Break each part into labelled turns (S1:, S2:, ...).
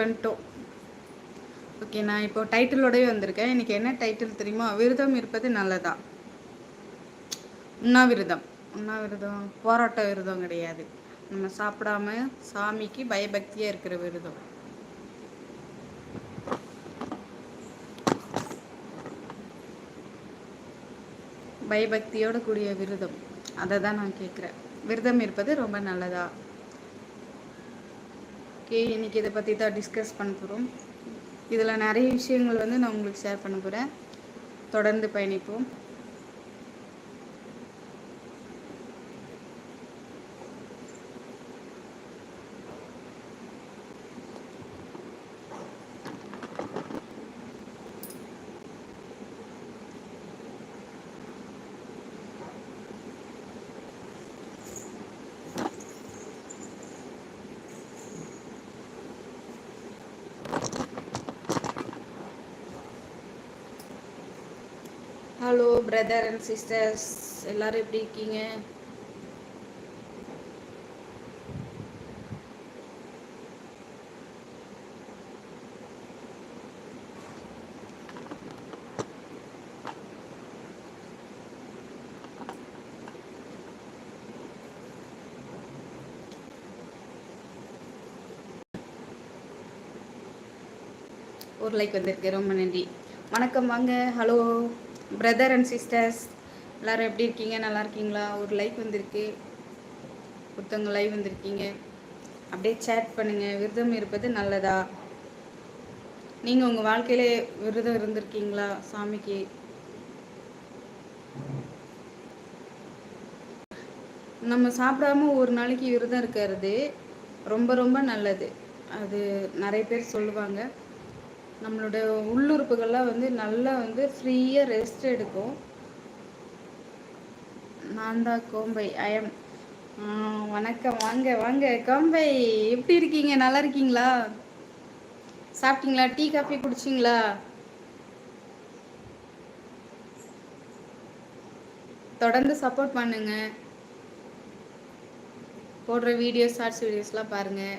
S1: வந்துட்டோம் ஓகே நான் இப்போ டைட்டிலோடவே வந்திருக்கேன் இன்றைக்கி என்ன டைட்டில் தெரியுமா விரதம் இருப்பது நல்லதா உண்ணாவிரதம் உண்ணாவிரதம் போராட்ட விரதம் கிடையாது நம்ம சாப்பிடாம சாமிக்கு பயபக்தியாக இருக்கிற விரதம் பயபக்தியோட கூடிய விரதம் அதை தான் நான் கேட்குறேன் விரதம் இருப்பது ரொம்ப நல்லதா ஓகே இன்றைக்கி இதை பற்றி தான் டிஸ்கஸ் பண்ண போகிறோம் இதில் நிறைய விஷயங்கள் வந்து நான் உங்களுக்கு ஷேர் பண்ண போகிறேன் தொடர்ந்து பயணிப்போம் ஹலோ பிரதர் அண்ட் சிஸ்டர்ஸ் எல்லாரும் எப்படி இருக்கீங்க ஒரு லைக் வந்திருக்கேன் ரொம்ப நன்றி வணக்கம் வாங்க ஹலோ பிரதர் அண்ட் சிஸ்டர்ஸ் எல்லோரும் எப்படி இருக்கீங்க நல்லா இருக்கீங்களா ஒரு லைக் வந்திருக்கு ஒருத்தவங்க லைவ் வந்திருக்கீங்க அப்படியே சேட் பண்ணுங்கள் விரதம் இருப்பது நல்லதா நீங்கள் உங்கள் வாழ்க்கையிலே விரதம் இருந்திருக்கீங்களா சாமிக்கு நம்ம சாப்பிடாம ஒரு நாளைக்கு விரதம் இருக்கிறது ரொம்ப ரொம்ப நல்லது அது நிறைய பேர் சொல்லுவாங்க நம்மளுடைய உள்ளுறுப்புகள்லாம் வந்து நல்லா வந்து ஃப்ரீயாக ரெஸ்ட் எடுக்கும் நான் தான் கோம்பை ஐஎம் வணக்கம் வாங்க வாங்க கோம்பை எப்படி இருக்கீங்க நல்லா இருக்கீங்களா சாப்பிட்டீங்களா டீ காஃபி குடிச்சிங்களா தொடர்ந்து சப்போர்ட் பண்ணுங்க போடுற வீடியோ ஷார்ட்ஸ் வீடியோஸ்லாம் பாருங்கள்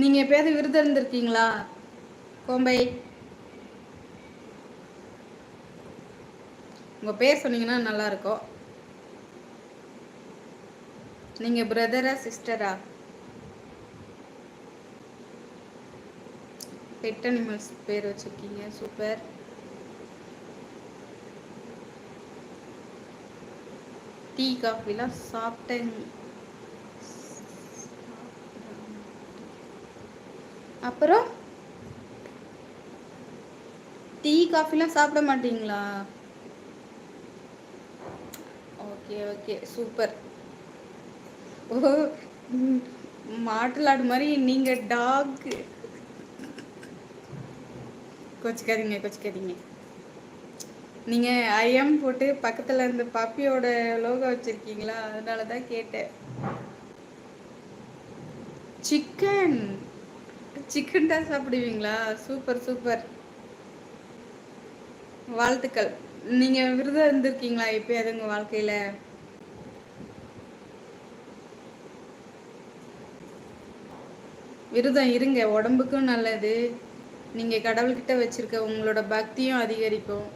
S1: நீங்கள் எப்போயாவது விருது இருந்திருக்கீங்களா கோம்பை உங்கள் பேர் சொன்னீங்கன்னா நல்லாயிருக்கும் நீங்கள் பிரதரா சிஸ்டரா பெட் அனிமல்ஸ் பேர் வச்சுருக்கீங்க சூப்பர் டீ காஃபிலாம் சாப்பிட்டேன் அப்புறம் டீ காஃபிலாம் சாப்பிட மாட்டீங்களா ஓகே ஓகே சூப்பர் ஓ மாட்டுலாடு மாதிரி நீங்கள் டாக் கொச்சிக்காதீங்க கொச்சிக்காதீங்க நீங்கள் ஐஎம் போட்டு பக்கத்தில் இருந்த பப்பியோட லோகோ வச்சுருக்கீங்களா அதனால தான் கேட்டேன் சிக்கன் சிக்கன் தான் சாப்பிடுவீங்களா சூப்பர் சூப்பர் வாழ்த்துக்கள் நீங்க விருதம் இருந்திருக்கீங்களா எப்பயாவது உங்க வாழ்க்கையில விரதம் இருங்க உடம்புக்கும் நல்லது நீங்க கடவுள்கிட்ட வச்சிருக்க உங்களோட பக்தியும் அதிகரிக்கும்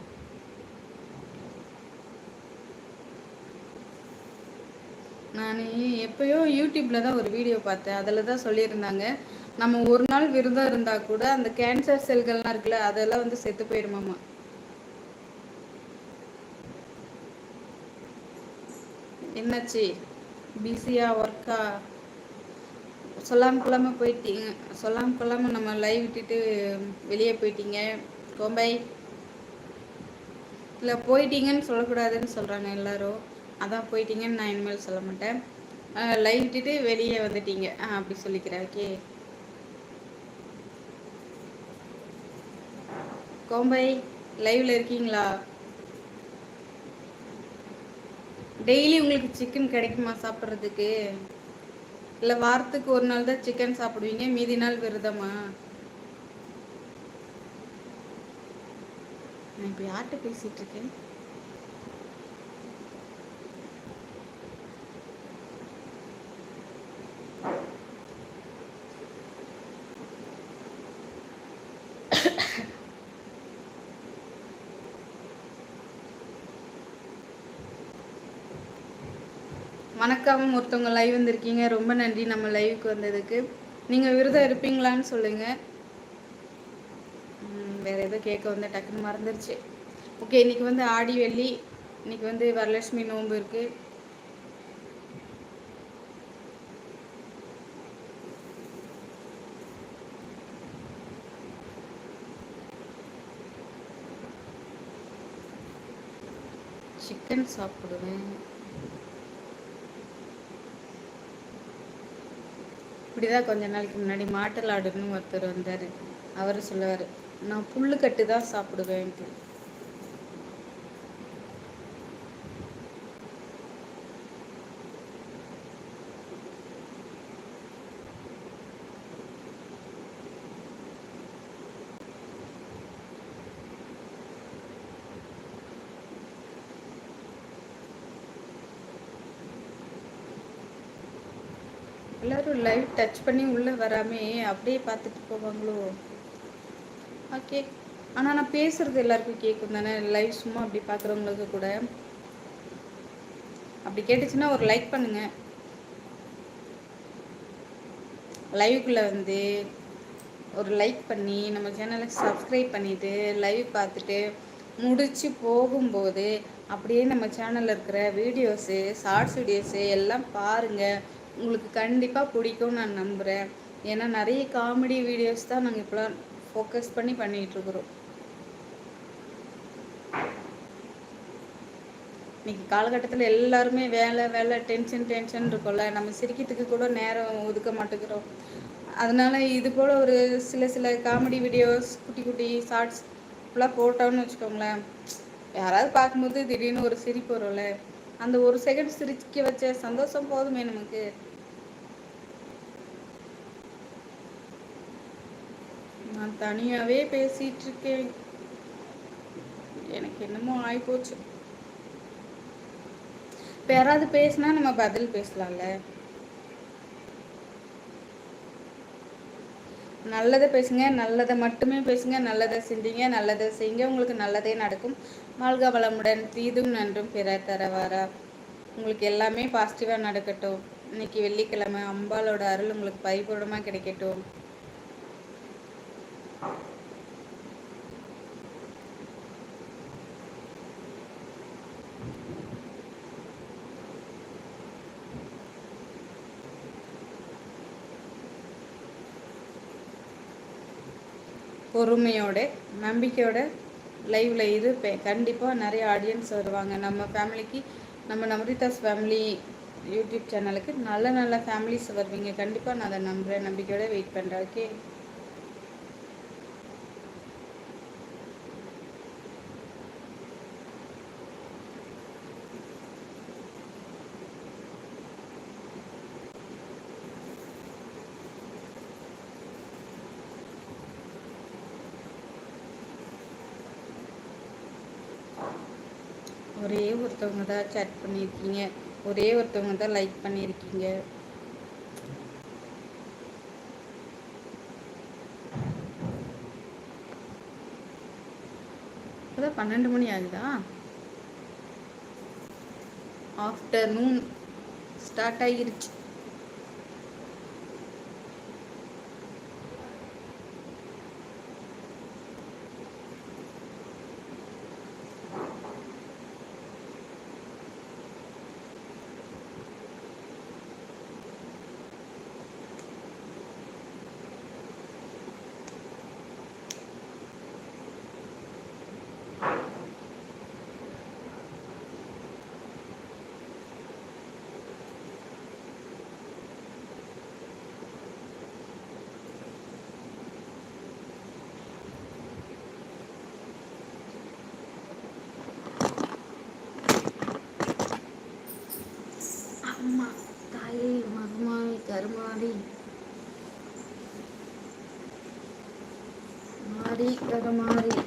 S1: நான் எப்பயோ யூடியூப்பில் தான் ஒரு வீடியோ பார்த்தேன் அதில் தான் சொல்லியிருந்தாங்க நம்ம ஒரு நாள் விருந்தா இருந்தால் கூட அந்த கேன்சர் செல்கள்லாம் இருக்குல்ல அதெல்லாம் வந்து செத்து போயிடுமாம்மா என்னாச்சு பிஸியா ஒர்க்கா சொல்லாம கொள்ளாமல் போயிட்டீங்க சொல்லாம கொள்ளாமல் நம்ம லைவ் விட்டுட்டு வெளியே போயிட்டீங்க கோம்பை இல்லை போயிட்டீங்கன்னு சொல்லக்கூடாதுன்னு சொல்கிறாங்க எல்லாரும் அதான் போயிட்டீங்கன்னு நான் இனிமேல் சொல்ல மாட்டேன் லைவ் விட்டுட்டு வெளியே வந்துட்டீங்க அப்படி சொல்லிக்கிறேன் ஓகே கோம்பை லைவ்ல இருக்கீங்களா டெய்லி உங்களுக்கு சிக்கன் கிடைக்குமா சாப்பிட்றதுக்கு இல்லை வாரத்துக்கு ஒரு நாள் தான் சிக்கன் சாப்பிடுவீங்க மீதி நாள் விரதமா நான் இப்போ யார்கிட்ட பேசிட்டு இருக்கேன் வணக்கம் ஒருத்தவங்க லைவ் வந்திருக்கீங்க ரொம்ப நன்றி நம்ம லைவுக்கு வந்ததுக்கு நீங்கள் விரதம் இருப்பீங்களான்னு சொல்லுங்க வேறு ஏதோ கேட்க வந்து டக்குன்னு மறந்துருச்சு ஓகே இன்றைக்கி வந்து ஆடி வெள்ளி இன்றைக்கி வந்து வரலட்சுமி நோன்பு இருக்குது சிக்கன் சாப்பிடுவேன் இப்படி தான் கொஞ்ச நாளைக்கு முன்னாடி மாட்டலாடுன்னு ஒருத்தர் வந்தார் அவர் சொல்லுவார் நான் புல்லு கட்டு தான் சாப்பிடுவேன்ட்டு டச் பண்ணி உள்ளே வராமே அப்படியே பார்த்துட்டு போவாங்களோ ஓகே ஆனால் நான் பேசுகிறது எல்லாருக்கும் கேட்கும் தானே லைவ் சும்மா அப்படி பார்க்குறவங்களுக்கு கூட அப்படி கேட்டுச்சுன்னா ஒரு லைக் பண்ணுங்க லைவுக்குள்ளே வந்து ஒரு லைக் பண்ணி நம்ம சேனலை சப்ஸ்கிரைப் பண்ணிவிட்டு லைவ் பார்த்துட்டு முடித்து போகும்போது அப்படியே நம்ம சேனலில் இருக்கிற வீடியோஸு ஷார்ட்ஸ் வீடியோஸு எல்லாம் பாருங்கள் உங்களுக்கு கண்டிப்பாக பிடிக்கும்னு நான் நம்புகிறேன் ஏன்னா நிறைய காமெடி வீடியோஸ் தான் நாங்கள் இப்போலாம் ஃபோக்கஸ் பண்ணி பண்ணிகிட்ருக்குறோம் இன்றைக்கி காலகட்டத்தில் எல்லாருமே வேலை வேலை டென்ஷன் டென்ஷன் இருக்கும்ல நம்ம சிரிக்கிறதுக்கு கூட நேரம் ஒதுக்க மாட்டேங்கிறோம் அதனால் இது போல் ஒரு சில சில காமெடி வீடியோஸ் குட்டி குட்டி ஷார்ட்ஸ் இப்பெல்லாம் போட்டோம்னு வச்சுக்கோங்களேன் யாராவது பார்க்கும்போது திடீர்னு ஒரு சிரிப்பு வரும்ல அந்த ஒரு செகண்ட் சிரிக்க வச்ச சந்தோஷம் போதுமே நமக்கு நான் தனியாவே பேசிட்டு இருக்கேன் எனக்கு என்னமோ ஆகிப்போச்சு போச்சு யாராவது பேசுனா நம்ம பதில் பேசலாம்ல நல்லதை பேசுங்க நல்லதை மட்டுமே பேசுங்க நல்லதை சிந்திங்க நல்லதை செய்யுங்க உங்களுக்கு நல்லதே நடக்கும் மால்கா வளமுடன் தீதும் நன்றும் பிற தரவாரா உங்களுக்கு எல்லாமே பாசிட்டிவாக நடக்கட்டும் இன்னைக்கு வெள்ளிக்கிழமை அம்பாலோட அருள் உங்களுக்கு பரிபூர்ணமாக கிடைக்கட்டும் பொறுமையோட நம்பிக்கையோட லைவில் இருப்பேன் கண்டிப்பாக நிறைய ஆடியன்ஸ் வருவாங்க நம்ம ஃபேமிலிக்கு நம்ம நம்ரிதாஸ் ஃபேமிலி யூடியூப் சேனலுக்கு நல்ல நல்ல ஃபேமிலிஸ் வருவீங்க கண்டிப்பாக நான் அதை நம்புகிறேன் நம்பிக்கையோட வெயிட் பண்ணுறேன் ஓகே ஒரே ஒருத்தவங்க தான் சேட் பண்ணியிருக்கீங்க ஒரே ஒருத்தவங்க தான் லைக் பண்ணியிருக்கீங்க பன்னெண்டு மணி ஆகுதா ஆஃப்டர்நூன் ஸ்டார்ட் ஆகிருச்சு हमारी और हमारी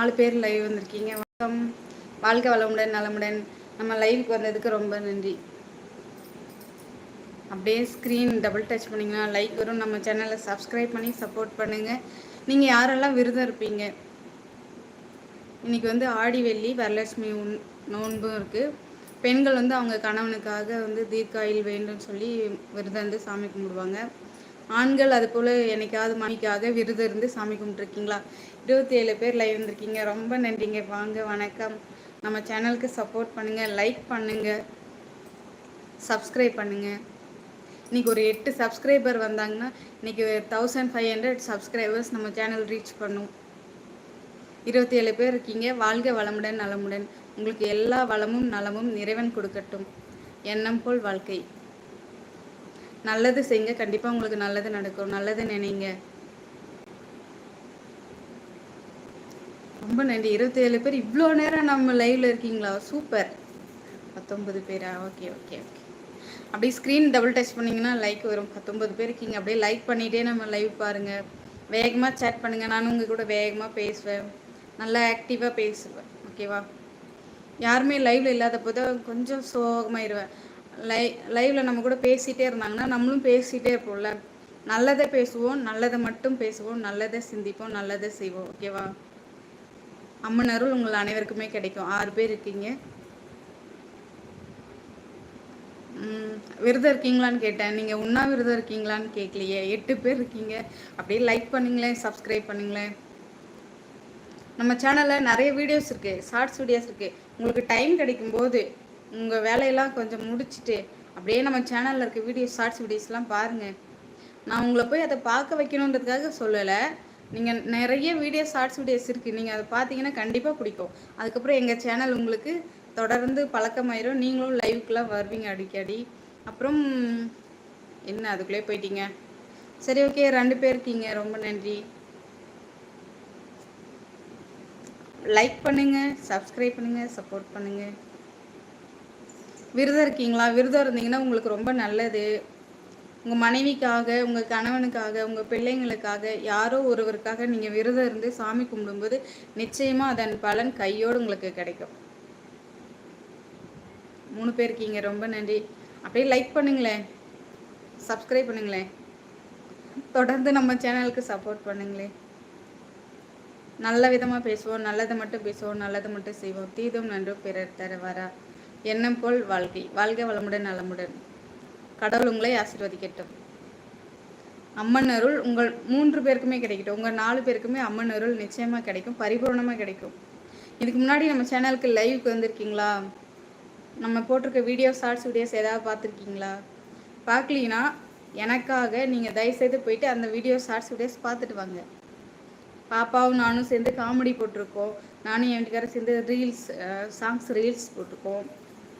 S1: நாலு பேர் லைவ் வந்திருக்கீங்க வணக்கம் வாழ்க வளமுடன் நலமுடன் நம்ம லைவுக்கு வந்ததுக்கு ரொம்ப நன்றி அப்படியே ஸ்க்ரீன் டபுள் டச் பண்ணிங்கன்னா லைக் வரும் நம்ம சேனலை சப்ஸ்கிரைப் பண்ணி சப்போர்ட் பண்ணுங்கள் நீங்கள் யாரெல்லாம் விருதம் இருப்பீங்க இன்றைக்கி வந்து ஆடி வெள்ளி வரலட்சுமி உன் நோன்பும் இருக்குது பெண்கள் வந்து அவங்க கணவனுக்காக வந்து தீர்க்காயில் வேண்டும்னு சொல்லி விருதம் வந்து சாமி கும்பிடுவாங்க ஆண்கள் அது போல் என்னைக்காவது மணிக்காக விருது இருந்து சாமி கும்பிட்ருக்கீங்களா இருபத்தி ஏழு பேர் லைவ் இருந்திருக்கீங்க ரொம்ப நன்றிங்க வாங்க வணக்கம் நம்ம சேனலுக்கு சப்போர்ட் பண்ணுங்கள் லைக் பண்ணுங்கள் சப்ஸ்கிரைப் பண்ணுங்கள் இன்றைக்கி ஒரு எட்டு சப்ஸ்கிரைபர் வந்தாங்கன்னா இன்றைக்கி தௌசண்ட் ஃபைவ் ஹண்ட்ரட் சப்ஸ்கிரைபர்ஸ் நம்ம சேனல் ரீச் பண்ணும் இருபத்தி ஏழு பேர் இருக்கீங்க வாழ்க வளமுடன் நலமுடன் உங்களுக்கு எல்லா வளமும் நலமும் நிறைவன் கொடுக்கட்டும் எண்ணம் போல் வாழ்க்கை நல்லது செய்யுங்க கண்டிப்பாக உங்களுக்கு நல்லது நடக்கும் நல்லது நினைங்க ரொம்ப நன்றி இருபத்தி ஏழு பேர் இவ்வளோ நேரம் நம்ம லைவ்ல இருக்கீங்களா சூப்பர் பத்தொன்பது பேரா ஓகே ஓகே ஓகே அப்படியே ஸ்க்ரீன் டபுள் டச் பண்ணிங்கன்னா லைக் வரும் பத்தொன்பது பேர் இருக்கீங்க அப்படியே லைக் பண்ணிகிட்டே நம்ம லைவ் பாருங்கள் வேகமாக சேட் பண்ணுங்கள் நானும் உங்கள் கூட வேகமாக பேசுவேன் நல்லா ஆக்டிவாக பேசுவேன் ஓகேவா யாருமே லைவ்ல இல்லாத போது கொஞ்சம் சோகமாயிருவேன் லை லைவில் நம்ம கூட பேசிகிட்டே இருந்தாங்கன்னா நம்மளும் பேசிகிட்டே இருப்போம்ல நல்லதை பேசுவோம் நல்லதை மட்டும் பேசுவோம் நல்லதை சிந்திப்போம் நல்லதை செய்வோம் ஓகேவா அம்மனருள் உங்கள் அனைவருக்குமே கிடைக்கும் ஆறு பேர் இருக்கீங்க விரதம் இருக்கீங்களான்னு கேட்டேன் நீங்கள் உண்ணா விரதம் இருக்கீங்களான்னு கேட்கலையே எட்டு பேர் இருக்கீங்க அப்படியே லைக் பண்ணுங்களேன் சப்ஸ்கிரைப் பண்ணுங்களேன் நம்ம சேனலில் நிறைய வீடியோஸ் இருக்குது ஷார்ட்ஸ் வீடியோஸ் இருக்குது உங்களுக்கு டைம் கிடைக்கும்போது உங்கள் வேலையெல்லாம் கொஞ்சம் முடிச்சுட்டு அப்படியே நம்ம சேனலில் இருக்க வீடியோ ஷார்ட்ஸ் வீடியோஸ்லாம் பாருங்கள் நான் உங்களை போய் அதை பார்க்க வைக்கணுன்றதுக்காக சொல்லலை நீங்கள் நிறைய வீடியோ ஷார்ட்ஸ் வீடியோஸ் இருக்குது நீங்கள் அதை பார்த்தீங்கன்னா கண்டிப்பாக பிடிக்கும் அதுக்கப்புறம் எங்கள் சேனல் உங்களுக்கு தொடர்ந்து பழக்கமாயிரும் நீங்களும் லைவுக்கெலாம் வருவீங்க அடிக்கடி அப்புறம் என்ன அதுக்குள்ளே போயிட்டீங்க சரி ஓகே ரெண்டு பேர் இருக்கீங்க ரொம்ப நன்றி லைக் பண்ணுங்கள் சப்ஸ்கிரைப் பண்ணுங்கள் சப்போர்ட் பண்ணுங்கள் விரதம் இருக்கீங்களா விரதம் இருந்தீங்கன்னா உங்களுக்கு ரொம்ப நல்லது உங்க மனைவிக்காக உங்க கணவனுக்காக உங்க பிள்ளைங்களுக்காக யாரோ ஒருவருக்காக நீங்க விரதம் இருந்து சாமி கும்பிடும்போது நிச்சயமா அதன் பலன் கையோடு உங்களுக்கு கிடைக்கும் மூணு பேர் இருக்கீங்க ரொம்ப நன்றி அப்படியே லைக் பண்ணுங்களேன் சப்ஸ்கிரைப் பண்ணுங்களேன் தொடர்ந்து நம்ம சேனலுக்கு சப்போர்ட் பண்ணுங்களேன் நல்ல விதமா பேசுவோம் நல்லதை மட்டும் பேசுவோம் நல்லதை மட்டும் செய்வோம் தீதும் நன்றும் பிறர் தரவாரா எண்ணம் போல் வாழ்க்கை வாழ்க வளமுடன் நலமுடன் கடவுள் உங்களை ஆசீர்வதிக்கட்டும் அம்மன் அருள் உங்கள் மூன்று பேருக்குமே கிடைக்கட்டும் உங்கள் நாலு பேருக்குமே அம்மன் அருள் நிச்சயமாக கிடைக்கும் பரிபூர்ணமாக கிடைக்கும் இதுக்கு முன்னாடி நம்ம சேனலுக்கு லைவுக்கு வந்திருக்கீங்களா நம்ம போட்டிருக்க வீடியோ ஷார்ட்ஸ் வீடியோஸ் ஏதாவது பார்த்துருக்கீங்களா பார்க்கலீங்கன்னா எனக்காக நீங்கள் தயவுசெய்து போயிட்டு அந்த வீடியோ ஷார்ட்ஸ் வீடியோஸ் பார்த்துட்டு வாங்க பாப்பாவும் நானும் சேர்ந்து காமெடி போட்டிருக்கோம் நானும் என் வீட்டுக்காரர் சேர்ந்து ரீல்ஸ் சாங்ஸ் ரீல்ஸ் போட்டிருக்கோம்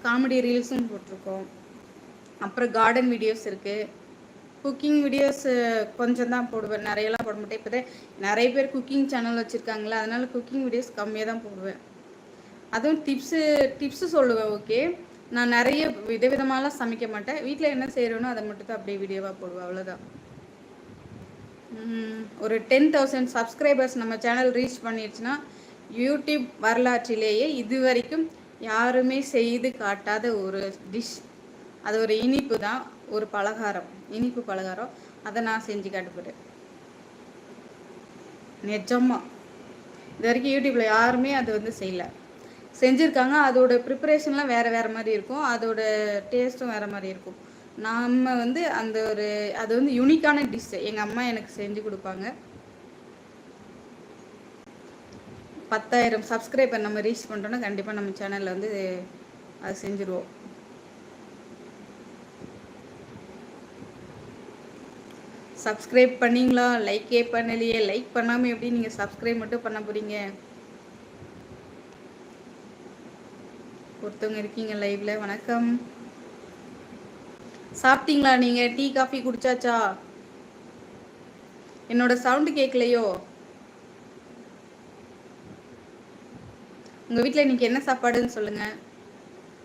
S1: காமெடி ரீல்ஸும் போட்டிருக்கோம் அப்புறம் கார்டன் வீடியோஸ் இருக்குது குக்கிங் வீடியோஸ் கொஞ்சம் தான் போடுவேன் நிறையெல்லாம் போட மாட்டேன் இப்போதான் நிறைய பேர் குக்கிங் சேனல் வச்சுருக்காங்களே அதனால் குக்கிங் வீடியோஸ் கம்மியாக தான் போடுவேன் அதுவும் டிப்ஸு டிப்ஸு சொல்லுவேன் ஓகே நான் நிறைய விதவிதமாலாம் சமைக்க மாட்டேன் வீட்டில் என்ன செய்கிறேனோ அதை மட்டும் தான் அப்படியே வீடியோவாக போடுவேன் அவ்வளோதான் ஒரு டென் தௌசண்ட் சப்ஸ்கிரைபர்ஸ் நம்ம சேனல் ரீச் பண்ணிடுச்சுன்னா யூடியூப் வரலாற்றிலேயே இது வரைக்கும் யாருமே செய்து காட்டாத ஒரு டிஷ் அது ஒரு இனிப்பு தான் ஒரு பலகாரம் இனிப்பு பலகாரம் அதை நான் செஞ்சு காட்டுப்படுறேன் நிஜமாக இது வரைக்கும் யூடியூப்பில் யாருமே அது வந்து செய்யலை செஞ்சுருக்காங்க அதோட ப்ரிப்பரேஷன்லாம் வேறு வேறு மாதிரி இருக்கும் அதோட டேஸ்ட்டும் வேறு மாதிரி இருக்கும் நாம் வந்து அந்த ஒரு அது வந்து யூனிக்கான டிஷ்ஷு எங்கள் அம்மா எனக்கு செஞ்சு கொடுப்பாங்க பத்தாயிரம் சப்ஸ்கிரைபர் நம்ம ரீச் பண்ணுறோன்னா கண்டிப்பாக நம்ம சேனலில் வந்து அது செஞ்சுருவோம் சப்ஸ்கிரைப் பண்ணிங்களா லைக்கே பண்ணலையே லைக் பண்ணாமல் எப்படி நீங்கள் சப்ஸ்கிரைப் மட்டும் பண்ண போகிறீங்க ஒருத்தவங்க இருக்கீங்க லைவ்ல வணக்கம் சாப்பிட்டீங்களா நீங்கள் டீ காஃபி குடிச்சாச்சா என்னோட சவுண்டு கேட்கலையோ உங்கள் வீட்டில் இன்றைக்கி என்ன சாப்பாடுன்னு சொல்லுங்கள்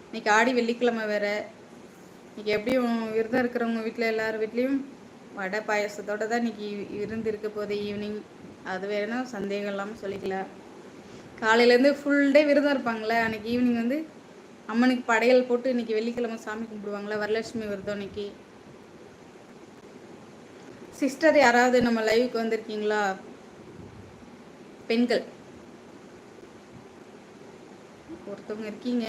S1: இன்றைக்கி ஆடி வெள்ளிக்கிழமை வேறு இன்றைக்கி எப்படியும் விருதம் இருக்கிறவங்க வீட்டில் எல்லார் வீட்லேயும் வடை பாயசத்தோடு தான் இன்றைக்கி விருந்து இருக்க போதே ஈவினிங் அது வேணும் சந்தேகம் இல்லாமல் சொல்லிக்கலாம் காலையிலேருந்து ஃபுல் டே விருதம் இருப்பாங்களே அன்றைக்கி ஈவினிங் வந்து அம்மனுக்கு படையல் போட்டு இன்றைக்கி வெள்ளிக்கிழமை சாமி கும்பிடுவாங்களே வரலட்சுமி விருதம் இன்னைக்கு சிஸ்டர் யாராவது நம்ம லைவுக்கு வந்திருக்கீங்களா பெண்கள் ஒருத்தவங்க இருக்கீங்க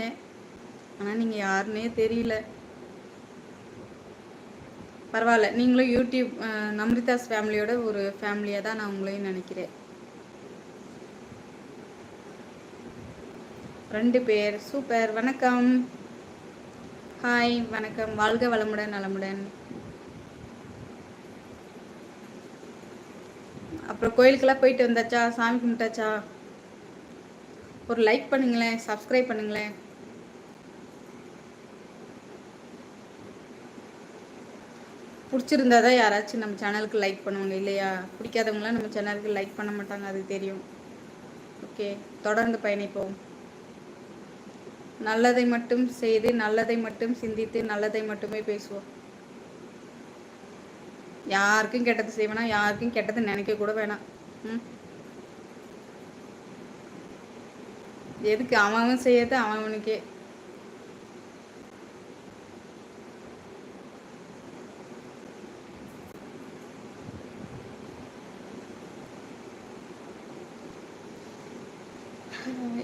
S1: ஆனால் நீங்கள் யாருன்னே தெரியல பரவாயில்ல நீங்களும் யூடியூப் நம்ரிதாஸ் ஃபேமிலியோட ஒரு ஃபேமிலியாக தான் நான் உங்களையும் நினைக்கிறேன் ரெண்டு பேர் சூப்பர் வணக்கம் ஹாய் வணக்கம் வாழ்க வளமுடன் நலமுடன் அப்புறம் கோயிலுக்கெல்லாம் போயிட்டு வந்தாச்சா சாமி கும்பிட்டாச்சா ஒரு லைக் பண்ணுங்களேன் சப்ஸ்கிரைப் பண்ணுங்களேன் பிடிச்சிருந்தா தான் யாராச்சும் நம்ம சேனலுக்கு லைக் பண்ணுவாங்க இல்லையா பிடிக்காதவங்களாம் நம்ம சேனலுக்கு லைக் பண்ண மாட்டாங்க அது தெரியும் ஓகே தொடர்ந்து பயணிப்போம் நல்லதை மட்டும் செய்து நல்லதை மட்டும் சிந்தித்து நல்லதை மட்டுமே பேசுவோம் யாருக்கும் கெட்டது செய்வேனா யாருக்கும் கெட்டது நினைக்க கூட வேணாம் ம் எதுக்கு அவன் செய்யறது அவனுக்கே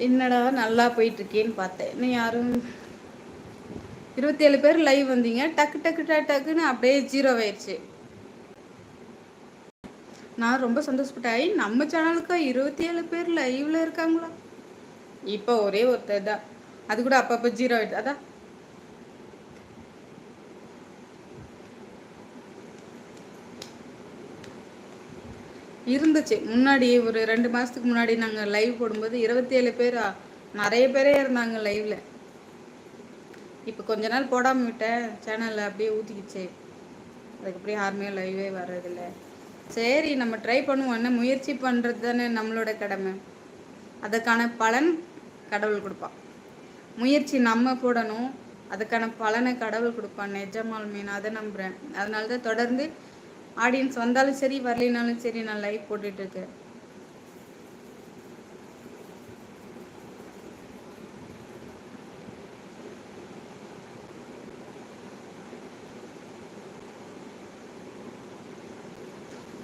S1: என்னடா நல்லா போயிட்டு இருக்கேன்னு பார்த்தேன் இன்னும் யாரும் இருபத்தி ஏழு பேர் லைவ் வந்தீங்க டக்கு டக்கு டக்குன்னு அப்படியே ஜீரோ ஆயிடுச்சு நான் ரொம்ப சந்தோஷப்பட்டேன் நம்ம சேனலுக்கா இருபத்தி ஏழு பேர் லைவ்ல இருக்காங்களா இப்போ ஒரே ஒருத்தர் தான் அது கூட அப்பப்போ ஜீரோ எடுத்து அதான் இருந்துச்சு முன்னாடி ஒரு ரெண்டு மாதத்துக்கு முன்னாடி நாங்கள் லைவ் போடும்போது இருபத்தி ஏழு பேரா நிறைய பேரே இருந்தாங்க லைவில் இப்போ கொஞ்ச நாள் போடாமல் விட்டேன் சேனலில் அப்படியே அதுக்கு அதுக்கப்புறம் யாருமே லைவே வர்றதில்ல சரி நம்ம ட்ரை பண்ணுவோம் என்ன முயற்சி பண்ணுறது தானே நம்மளோட கடமை அதற்கான பலன் கடவுள் கொடுப்பான் முயற்சி நம்ம போடணும் அதுக்கான பலனை கடவுள் கொடுப்பான் நெஜமால் மீன் அதை நம்புகிறேன் அதனால தான் தொடர்ந்து ஆடியன்ஸ் வந்தாலும் சரி வரலினாலும் சரி நான் லைவ் போட்டுட்ருக்கேன்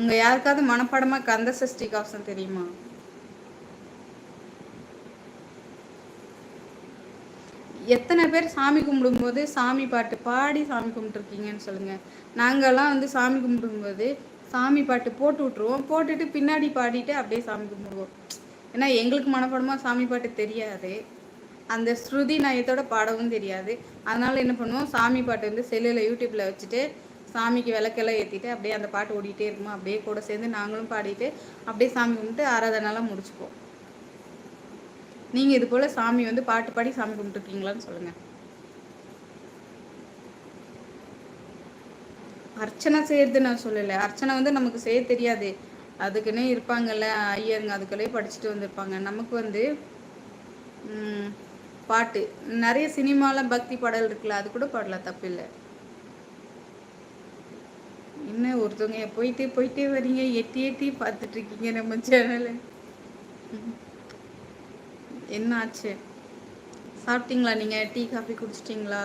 S1: உங்கள் யாருக்காவது மனப்பாடமாக கந்த சஷ்டி காசம் தெரியுமா எத்தனை பேர் சாமி கும்பிடும்போது சாமி பாட்டு பாடி சாமி கும்பிட்டுருக்கீங்கன்னு சொல்லுங்கள் நாங்கள்லாம் வந்து சாமி கும்பிடும்போது சாமி பாட்டு போட்டு விட்ருவோம் போட்டுட்டு பின்னாடி பாடிட்டு அப்படியே சாமி கும்பிடுவோம் ஏன்னா எங்களுக்கு மனப்படமாக சாமி பாட்டு தெரியாது அந்த ஸ்ருதி நயத்தோட பாடவும் தெரியாது அதனால் என்ன பண்ணுவோம் சாமி பாட்டு வந்து செல்லில் யூடியூப்பில் வச்சுட்டு சாமிக்கு விளக்கெல்லாம் ஏற்றிட்டு அப்படியே அந்த பாட்டு ஓடிக்கிட்டே இருக்குமா அப்படியே கூட சேர்ந்து நாங்களும் பாடிட்டு அப்படியே சாமி கும்பிட்டு ஆராதனைலாம் முடிச்சுப்போம் நீங்கள் இது போல் சாமி வந்து பாட்டு பாடி சாமி கும்பிட்டுருக்கீங்களான்னு சொல்லுங்கள் அர்ச்சனை செய்யறது நான் சொல்லலை அர்ச்சனை வந்து நமக்கு செய்ய தெரியாது அதுக்குன்னே இருப்பாங்கல்ல ஐயருங்க அதுக்குள்ளே படிச்சுட்டு வந்திருப்பாங்க நமக்கு வந்து பாட்டு நிறைய சினிமாவில் பக்தி பாடல் இருக்குல்ல அது கூட பாடலாம் தப்பு இல்லை என்ன ஒருத்தவங்க போயிட்டே போயிட்டே வரீங்க எட்டி எட்டி பார்த்துட்ருக்கீங்க நம்ம சேனலை என்னாச்சு சாப்பிட்டீங்களா நீங்கள் டீ காஃபி குடிச்சிட்டிங்களா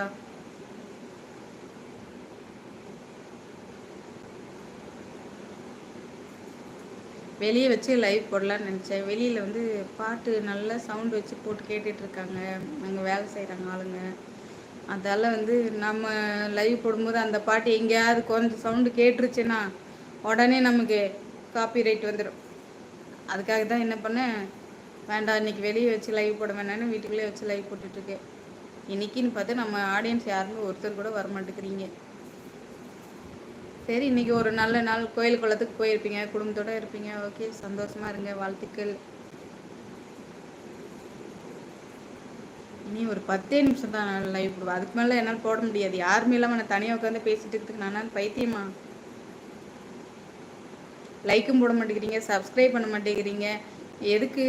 S1: வெளியே வச்சு லைவ் போடலான்னு நினச்சேன் வெளியில் வந்து பாட்டு நல்லா சவுண்ட் வச்சு போட்டு கேட்டுட்ருக்காங்க அங்கே வேலை செய்கிறாங்க ஆளுங்க அதால் வந்து நம்ம லைவ் போடும்போது அந்த பாட்டு எங்கேயாவது கொஞ்சம் சவுண்டு கேட்டுருச்சுன்னா உடனே நமக்கு காப்பி ரைட் வந்துடும் அதுக்காக தான் என்ன பண்ணேன் வேண்டாம் இன்றைக்கி வெளியே வச்சு லைவ் போட வேண்டாம்னு வீட்டுக்குள்ளே வச்சு லைவ் போட்டுட்ருக்கேன் இன்றைக்கின்னு பார்த்து நம்ம ஆடியன்ஸ் யாருமே ஒருத்தர் கூட வரமாட்டேங்கிறீங்க சரி இன்றைக்கி ஒரு நல்ல நாள் கோயில் குளத்துக்கு போயிருப்பீங்க குடும்பத்தோடு இருப்பீங்க ஓகே சந்தோஷமாக இருங்க வாழ்த்துக்கள் இனி ஒரு பத்தே நிமிஷம் தான் நான் லைவ் போடுவேன் அதுக்கு மேலே என்னால் போட முடியாது யாருமே இல்லாமல் நான் தனியாக உட்காந்து பேசிட்டு இருக்கிறதுக்கு நான் பைத்தியமா லைக்கும் போட மாட்டேங்கிறீங்க சப்ஸ்கிரைப் பண்ண மாட்டேங்கிறீங்க எதுக்கு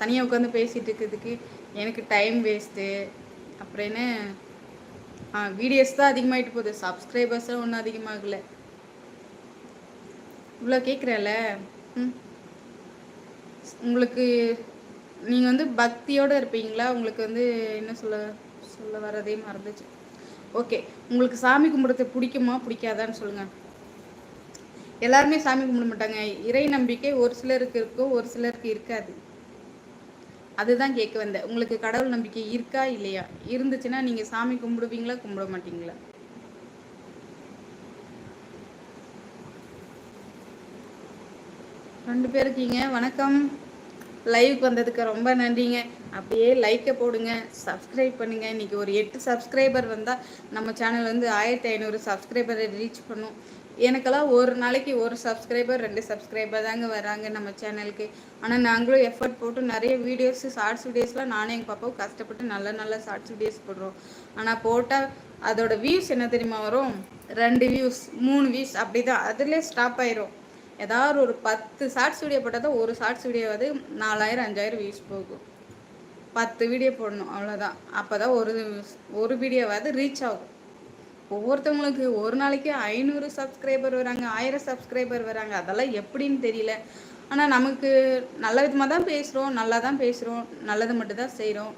S1: தனியாக உட்காந்து பேசிகிட்டு இருக்கிறதுக்கு எனக்கு டைம் வேஸ்ட்டு அப்புறம் என்ன வீடியோஸ் தான் அதிகமாகிட்டு போகுது சப்ஸ்கிரைபர்ஸ்லாம் ஒன்றும் அதிகமாகலை இவ்வளோ கேட்குறல உங்களுக்கு நீங்கள் வந்து பக்தியோடு இருப்பீங்களா உங்களுக்கு வந்து என்ன சொல்ல சொல்ல வரதே மறந்துச்சு ஓகே உங்களுக்கு சாமி கும்பிடுறது பிடிக்குமா பிடிக்காதான்னு சொல்லுங்கள் எல்லாருமே சாமி கும்பிட மாட்டாங்க இறை நம்பிக்கை ஒரு சிலருக்கு இருக்கும் ஒரு சிலருக்கு இருக்காது அதுதான் கேட்க வந்தேன் உங்களுக்கு கடவுள் நம்பிக்கை இருக்கா இல்லையா இருந்துச்சுன்னா நீங்க சாமி கும்பிடுவீங்களா கும்பிட மாட்டீங்களா ரெண்டு பேர் இருக்கீங்க வணக்கம் லைவுக்கு வந்ததுக்கு ரொம்ப நன்றிங்க அப்படியே லைக்கை போடுங்க சப்ஸ்கிரைப் பண்ணுங்க இன்னைக்கு ஒரு எட்டு சப்ஸ்கிரைபர் வந்தால் நம்ம சேனல் வந்து ஆயிரத்தி ஐநூறு சப்ஸ்கிரைபரை ரீச் பண்ணும் எனக்கெல்லாம் ஒரு நாளைக்கு ஒரு சப்ஸ்கிரைபர் ரெண்டு சப்ஸ்கிரைபர் தாங்க வராங்க நம்ம சேனலுக்கு ஆனால் நாங்களும் எஃபர்ட் போட்டு நிறைய வீடியோஸ் ஷார்ட்ஸ் வீடியோஸ்லாம் நானும் எங்கள் பாப்பாவும் கஷ்டப்பட்டு நல்ல நல்ல ஷார்ட்ஸ் வீடியோஸ் போடுறோம் ஆனால் போட்டால் அதோட வியூஸ் என்ன தெரியுமா வரும் ரெண்டு வியூஸ் மூணு வியூஸ் அப்படி தான் அதிலே ஸ்டாப் ஆயிரும் ஏதாவது ஒரு பத்து ஷார்ட்ஸ் வீடியோ போட்டால் தான் ஒரு ஷார்ட்ஸ் வந்து நாலாயிரம் அஞ்சாயிரம் வியூஸ் போகும் பத்து வீடியோ போடணும் அவ்வளோதான் அப்போ தான் ஒரு ஒரு வீடியோவாவது ரீச் ஆகும் ஒவ்வொருத்தவங்களுக்கு ஒரு நாளைக்கு ஐநூறு சப்ஸ்கிரைபர் வராங்க ஆயிரம் சப்ஸ்கிரைபர் வராங்க அதெல்லாம் எப்படின்னு தெரியல ஆனால் நமக்கு நல்ல விதமாக தான் பேசுகிறோம் நல்லா தான் பேசுகிறோம் நல்லது மட்டும் தான் செய்கிறோம்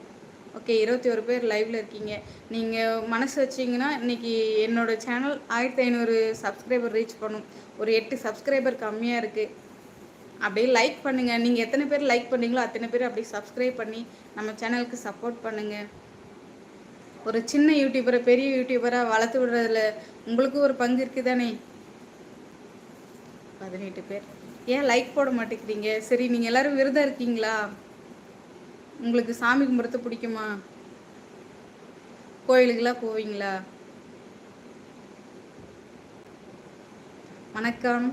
S1: ஓகே இருபத்தி ஒரு பேர் லைவில் இருக்கீங்க நீங்கள் மனசு வச்சிங்கன்னா இன்னைக்கு என்னோடய சேனல் ஆயிரத்தி ஐநூறு சப்ஸ்கிரைபர் ரீச் பண்ணும் ஒரு எட்டு சப்ஸ்கிரைபர் கம்மியாக இருக்குது அப்படியே லைக் பண்ணுங்கள் நீங்கள் எத்தனை பேர் லைக் பண்ணீங்களோ அத்தனை பேர் அப்படியே சப்ஸ்கிரைப் பண்ணி நம்ம சேனலுக்கு சப்போர்ட் பண்ணுங்கள் ஒரு சின்ன யூடியூபரை பெரிய யூடியூபராக வளர்த்து விடுறதுல உங்களுக்கும் ஒரு பங்கு தானே பதினெட்டு பேர் ஏன் லைக் போட மாட்டேங்கிறீங்க சரி நீங்கள் எல்லோரும் விரதம் இருக்கீங்களா உங்களுக்கு சாமி கும்பிட்றது பிடிக்குமா கோயிலுக்கெல்லாம் போவீங்களா வணக்கம்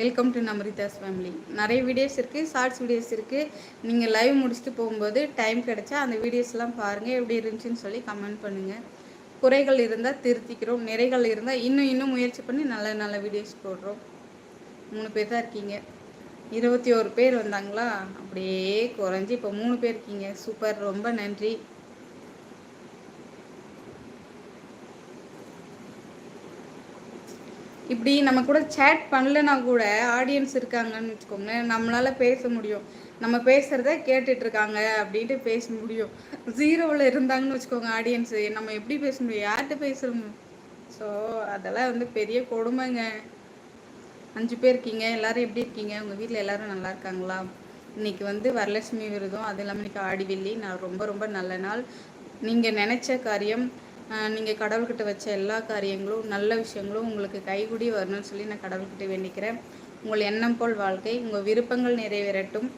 S1: வெல்கம் டு நம்ரிதாஸ் ஃபேமிலி நிறைய வீடியோஸ் இருக்குது ஷார்ட்ஸ் வீடியோஸ் இருக்குது நீங்கள் லைவ் முடிச்சுட்டு போகும்போது டைம் கிடச்சா அந்த வீடியோஸ்லாம் பாருங்கள் எப்படி இருந்துச்சுன்னு சொல்லி கமெண்ட் பண்ணுங்கள் குறைகள் இருந்தால் திருத்திக்கிறோம் நிறைகள் இருந்தால் இன்னும் இன்னும் முயற்சி பண்ணி நல்ல நல்ல வீடியோஸ் போடுறோம் மூணு பேர் தான் இருக்கீங்க இருபத்தி பேர் வந்தாங்களா அப்படியே குறைஞ்சி இப்போ மூணு பேர் இருக்கீங்க சூப்பர் ரொம்ப நன்றி இப்படி நம்ம கூட சேட் பண்ணலனா கூட ஆடியன்ஸ் இருக்காங்கன்னு வச்சுக்கோங்களேன் நம்மளால் பேச முடியும் நம்ம பேசுகிறத கேட்டுட்ருக்காங்க அப்படின்ட்டு பேச முடியும் ஜீரோவில் இருந்தாங்கன்னு வச்சுக்கோங்க ஆடியன்ஸ் நம்ம எப்படி பேச முடியும் யார்கிட்ட பேசுகிறோம் ஸோ அதெல்லாம் வந்து பெரிய கொடுமைங்க அஞ்சு பேர் இருக்கீங்க எல்லோரும் எப்படி இருக்கீங்க உங்கள் வீட்டில் எல்லோரும் நல்லா இருக்காங்களா இன்றைக்கி வந்து வரலட்சுமி விருதம் அது இல்லாமல் இன்றைக்கி ஆடிவில்லி நான் ரொம்ப ரொம்ப நல்ல நாள் நீங்கள் நினச்ச காரியம் நீங்கள் கடவுள்கிட்ட வச்ச எல்லா காரியங்களும் நல்ல விஷயங்களும் உங்களுக்கு கைகூடி வரணும்னு சொல்லி நான் கடவுள்கிட்ட வேண்டிக்கிறேன் உங்கள் எண்ணம் போல் வாழ்க்கை உங்கள் விருப்பங்கள் நிறைவேறட்டும்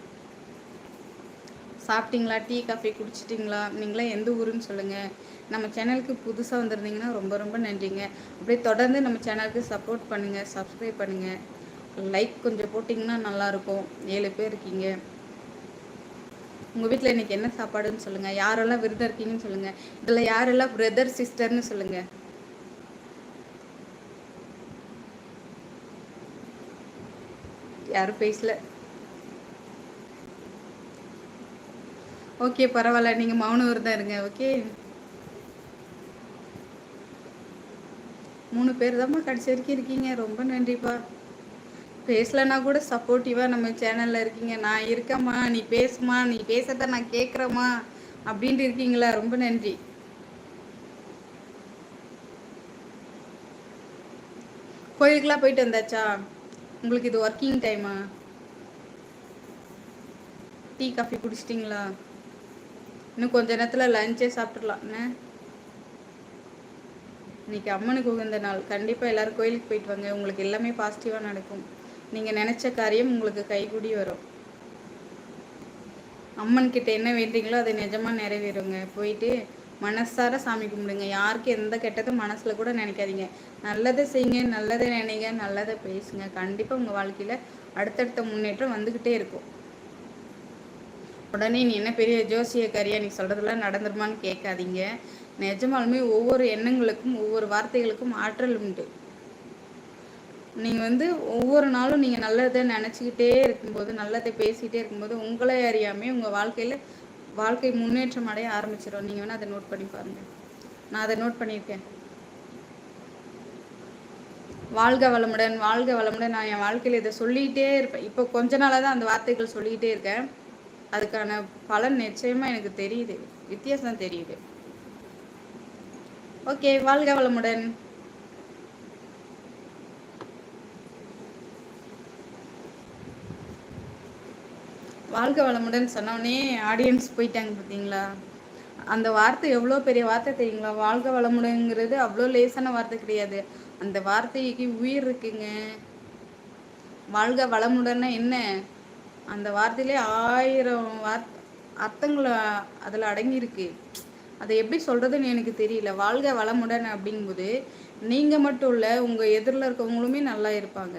S1: சாப்பிட்டீங்களா டீ காஃபி குடிச்சிட்டிங்களா நீங்களாம் எந்த ஊருன்னு சொல்லுங்கள் நம்ம சேனலுக்கு புதுசாக வந்திருந்தீங்கன்னா ரொம்ப ரொம்ப நன்றிங்க அப்படியே தொடர்ந்து நம்ம சேனலுக்கு சப்போர்ட் பண்ணுங்கள் சப்ஸ்கிரைப் பண்ணுங்கள் லைக் கொஞ்சம் போட்டிங்கன்னா நல்லாயிருக்கும் ஏழு பேர் இருக்கீங்க உங்கள் வீட்டில் இன்றைக்கி என்ன சாப்பாடுன்னு சொல்லுங்கள் யாரெல்லாம் விருதம் இருக்கீங்கன்னு சொல்லுங்கள் இதில் யாரெல்லாம் பிரதர் சிஸ்டர்னு சொல்லுங்கள் யாரும் பேசல ஓகே பரவாயில்ல நீங்கள் மௌனவர் தான் இருங்க ஓகே மூணு பேர் தான்மா கடைசி வரைக்கும் இருக்கீங்க ரொம்ப நன்றிப்பா பேசலைன்னா கூட சப்போர்ட்டிவாக நம்ம சேனலில் இருக்கீங்க நான் இருக்கேம்மா நீ பேசுமா நீ பேசத்த நான் கேட்குறேம்மா அப்படின்ட்டு இருக்கீங்களா ரொம்ப நன்றி கோயிலுக்கெலாம் போயிட்டு வந்தாச்சா உங்களுக்கு இது ஒர்க்கிங் டைமா டீ காஃபி குடிச்சிட்டிங்களா இன்னும் கொஞ்ச நேரத்தில் லஞ்சே சாப்பிட்றலாம் என்ன இன்னைக்கு அம்மனுக்கு உகந்த நாள் கண்டிப்பாக எல்லோரும் கோயிலுக்கு போயிட்டு வாங்க உங்களுக்கு எல்லாமே பாசிட்டிவாக நடக்கும் நீங்கள் நினச்ச காரியம் உங்களுக்கு கைகூடி வரும் அம்மன் கிட்ட என்ன வேண்டிங்களோ அதை நிஜமாக நிறைவேறுங்க போயிட்டு மனசார சாமி கும்பிடுங்க யாருக்கு எந்த கெட்டதும் மனசில் கூட நினைக்காதீங்க நல்லதை செய்யுங்க நல்லதை நினைங்க நல்லதை பேசுங்க கண்டிப்பாக உங்கள் வாழ்க்கையில் அடுத்தடுத்த முன்னேற்றம் வந்துக்கிட்டே இருக்கும் உடனே நீ என்ன பெரிய ஜோசியக்காரியா நீ சொல்கிறதெல்லாம் நடந்துருமான்னு கேட்காதீங்க நிஜமாலுமே ஒவ்வொரு எண்ணங்களுக்கும் ஒவ்வொரு வார்த்தைகளுக்கும் ஆற்றல் உண்டு நீங்கள் வந்து ஒவ்வொரு நாளும் நீங்கள் நல்லதை நினச்சிக்கிட்டே இருக்கும்போது நல்லதை பேசிக்கிட்டே இருக்கும்போது உங்களை அறியாமே உங்கள் வாழ்க்கையில் வாழ்க்கை முன்னேற்றம் அடைய ஆரம்பிச்சிடும் நீங்கள் வேணால் அதை நோட் பண்ணி பாருங்கள் நான் அதை நோட் பண்ணியிருக்கேன் வாழ்க வளமுடன் வாழ்க வளமுடன் நான் என் வாழ்க்கையில் இதை சொல்லிகிட்டே இருப்பேன் இப்போ கொஞ்ச நாளாக தான் அந்த வார்த்தைகள் சொல்லிக்கிட்டே இருக்கேன் அதுக்கான பலன் நிச்சயமாக எனக்கு தெரியுது வித்தியாசம் தெரியுது ஓகே வாழ்க வளமுடன் வாழ்க வளமுடன் சொன்னோடனே ஆடியன்ஸ் போயிட்டாங்க பார்த்தீங்களா அந்த வார்த்தை எவ்வளோ பெரிய வார்த்தை தெரியுங்களா வாழ்க வளமுடன்ங்கிறது அவ்வளோ லேசான வார்த்தை கிடையாது அந்த வார்த்தைக்கு உயிர் இருக்குங்க வாழ்க வளமுடன்னா என்ன அந்த வார்த்தையிலே ஆயிரம் வார்த் அர்த்தங்கள் அதில் அடங்கியிருக்கு அதை எப்படி சொல்கிறதுன்னு எனக்கு தெரியல வாழ்க வளமுடன் அப்படிங்கும்போது நீங்கள் மட்டும் இல்லை உங்கள் எதிரில் இருக்கவங்களுமே நல்லா இருப்பாங்க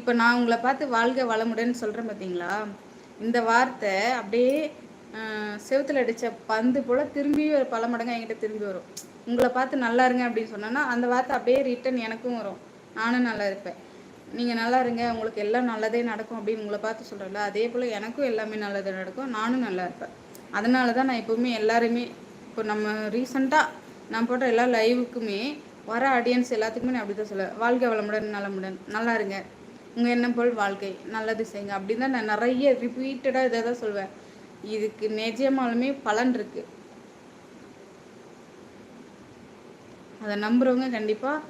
S1: இப்போ நான் உங்களை பார்த்து வாழ்க வளமுடன் சொல்கிறேன் பார்த்தீங்களா இந்த வார்த்தை அப்படியே செவத்தில் அடித்த பந்து போல் திரும்பி ஒரு பல மடங்கு என்கிட்ட திரும்பி வரும் உங்களை பார்த்து நல்லா இருங்க அப்படின்னு சொன்னோன்னா அந்த வார்த்தை அப்படியே ரிட்டன் எனக்கும் வரும் நானும் நல்லா இருப்பேன் நீங்கள் நல்லா இருங்க உங்களுக்கு எல்லாம் நல்லதே நடக்கும் அப்படின்னு உங்களை பார்த்து சொல்கிறல அதே போல் எனக்கும் எல்லாமே நல்லது நடக்கும் நானும் நல்லா இருப்பேன் அதனால தான் நான் எப்போவுமே எல்லாருமே இப்போ நம்ம ரீசண்டாக நான் போட்ட எல்லா லைவுக்குமே வர ஆடியன்ஸ் எல்லாத்துக்குமே நான் அப்படி தான் சொல்லுவேன் வாழ்க்கை வளமுடன் நலமுடன் நல்லா இருங்க உங்கள் எண்ணம் போல் வாழ்க்கை நல்லது செய்யுங்க அப்படின்னு தான் நான் நிறைய ரிப்பீட்டடாக இதை தான் சொல்வேன் இதுக்கு நிஜமாலுமே பலன் இருக்கு அதை நம்புறவங்க கண்டிப்பாக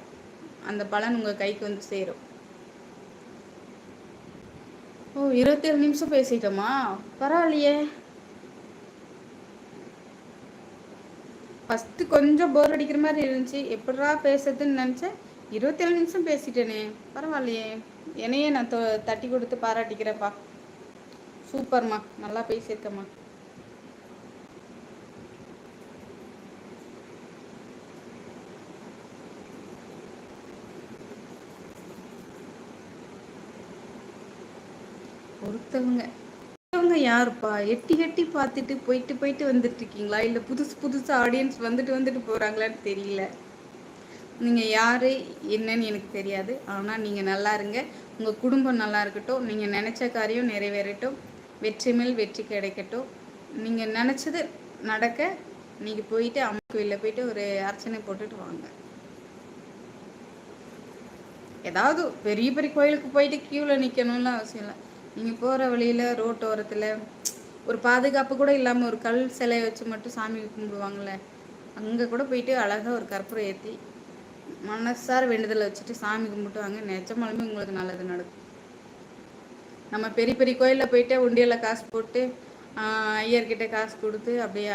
S1: அந்த பலன் உங்கள் கைக்கு வந்து சேரும் ஓ இருபத்தேழு நிமிஷம் பேசிட்டோமா பரவாயில்லையே ஃபஸ்ட்டு கொஞ்சம் போர் அடிக்கிற மாதிரி இருந்துச்சு எப்படா பேசுறதுன்னு நினச்சேன் இருபத்தேழு நிமிஷம் பேசிட்டேனே பரவாயில்லையே என்னையே நான் தட்டி கொடுத்து பாராட்டிக்கிறேன்ப்பா சூப்பர்மா நல்லா பேசியிருக்கம்மா பொறுத்தவங்க ஒருத்தவங்க யாருப்பா எட்டி எட்டி பார்த்துட்டு போயிட்டு போயிட்டு வந்துட்டு இருக்கீங்களா இல்லை புதுசு புதுசு ஆடியன்ஸ் வந்துட்டு வந்துட்டு போகிறாங்களான்னு தெரியல நீங்கள் யார் என்னன்னு எனக்கு தெரியாது ஆனால் நீங்கள் நல்லா இருங்க உங்கள் குடும்பம் நல்லா இருக்கட்டும் நீங்கள் நினச்ச காரியம் நிறைவேறட்டும் வெற்றி மேல் வெற்றி கிடைக்கட்டும் நீங்கள் நினச்சது நடக்க நீங்கள் போயிட்டு அம்மா கோயிலில் போயிட்டு ஒரு அர்ச்சனை போட்டுட்டு வாங்க ஏதாவது பெரிய பெரிய கோயிலுக்கு போயிட்டு க்யூவில் நிற்கணும்லாம் அவசியம் இல்லை நீங்கள் போகிற வழியில் ரோட்டோரத்தில் ஒரு பாதுகாப்பு கூட இல்லாமல் ஒரு கல் சிலையை வச்சு மட்டும் சாமி கும்பிடுவாங்கள்ல அங்கே கூட போயிட்டு அழகாக ஒரு கற்பூரம் ஏற்றி மனசார வேண்டுதலை வச்சுட்டு சாமி கும்பிட்டு வாங்க நிஜமாலுமே உங்களுக்கு நல்லது நடக்கும் நம்ம பெரிய பெரிய கோயிலில் போயிட்டு உண்டியலில் காசு போட்டு ஐயர்கிட்ட காசு கொடுத்து அப்படியே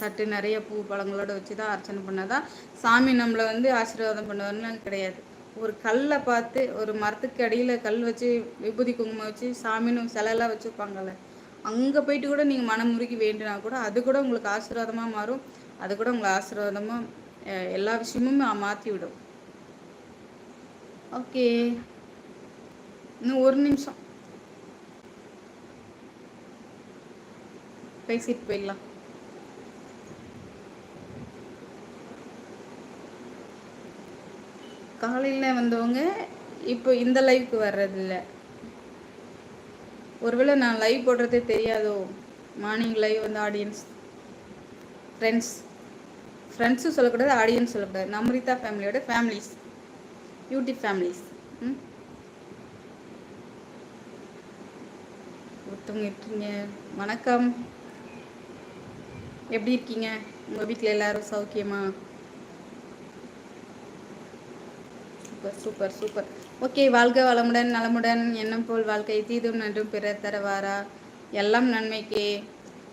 S1: தட்டு நிறைய பூ பழங்களோட வச்சு தான் அர்ச்சனை பண்ணாதான் சாமி நம்மளை வந்து ஆசீர்வாதம் பண்ணுவார்னு கிடையாது ஒரு கல்லை பார்த்து ஒரு மரத்துக்கு அடியில் கல் வச்சு விபூதி குங்குமம் வச்சு சாமின்னு சிலையெல்லாம் வச்சுருப்பாங்கல்ல அங்கே போயிட்டு கூட நீங்கள் மனம் முறுக்கி வேண்டினா கூட அது கூட உங்களுக்கு ஆசீர்வாதமாக மாறும் அது கூட உங்களை ஆசீர்வாதமாக எல்லா விஷயமும் மாற்றி விடும் ஓகே இன்னும் ஒரு நிமிஷம் பேசிட்டு போயிடலாம் காலையில் வந்தவங்க இப்போ இந்த லைவுக்கு வர்றதில்ல ஒருவேளை நான் லைவ் போடுறதே தெரியாதோ மார்னிங் லைவ் வந்து ஆடியன்ஸ் ஃப்ரெண்ட்ஸ் ஃப்ரெண்ட்ஸும் சொல்லக்கூடாது ஆடியன்ஸ் சொல்லக்கூடாது நம்ரிதா ஃபேமிலியோட ஃபேமிலிஸ் யூடியூப் ஃபேமிலிஸ் ம் ஒருத்தவங்க இருக்கீங்க வணக்கம் எப்படி இருக்கீங்க உங்கள் வீட்டில் எல்லாரும் சௌக்கியமா சூப்பர் சூப்பர் சூப்பர் ஓகே வாழ்க வளமுடன் நலமுடன் என்னும் போல் வாழ்க்கை தீதும் நன்றும் பிறர் தரவாரா எல்லாம் நன்மைக்கே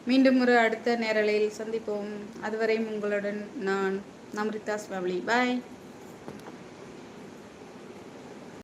S1: மீண்டும் ஒரு அடுத்த நேரலையில் சந்திப்போம் அதுவரையும் உங்களுடன் நான் நம்ரிதா ஸ்வாமி பாய்